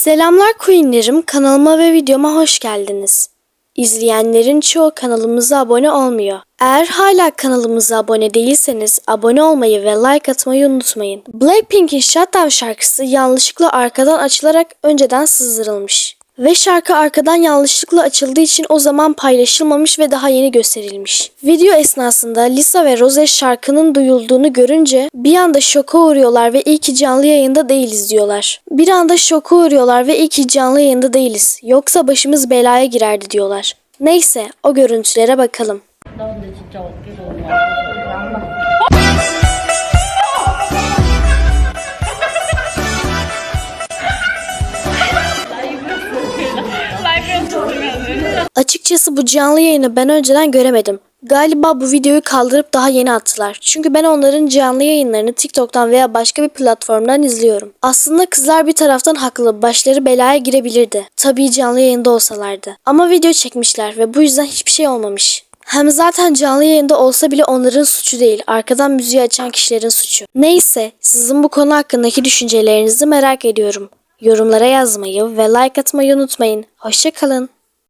Selamlar Queenlerim, kanalıma ve videoma hoş geldiniz. İzleyenlerin çoğu kanalımıza abone olmuyor. Eğer hala kanalımıza abone değilseniz abone olmayı ve like atmayı unutmayın. Blackpink'in Shutdown şarkısı yanlışlıkla arkadan açılarak önceden sızdırılmış. Ve şarkı arkadan yanlışlıkla açıldığı için o zaman paylaşılmamış ve daha yeni gösterilmiş. Video esnasında Lisa ve Rose şarkının duyulduğunu görünce bir anda şoka uğruyorlar ve iyi ki canlı yayında değiliz diyorlar. Bir anda şoka uğruyorlar ve iyi ki canlı yayında değiliz. Yoksa başımız belaya girerdi diyorlar. Neyse o görüntülere bakalım. Açıkçası bu canlı yayını ben önceden göremedim. Galiba bu videoyu kaldırıp daha yeni attılar. Çünkü ben onların canlı yayınlarını TikTok'tan veya başka bir platformdan izliyorum. Aslında kızlar bir taraftan haklı. Başları belaya girebilirdi. Tabii canlı yayında olsalardı. Ama video çekmişler ve bu yüzden hiçbir şey olmamış. Hem zaten canlı yayında olsa bile onların suçu değil. Arkadan müziği açan kişilerin suçu. Neyse, sizin bu konu hakkındaki düşüncelerinizi merak ediyorum. Yorumlara yazmayı ve like atmayı unutmayın. Hoşçakalın.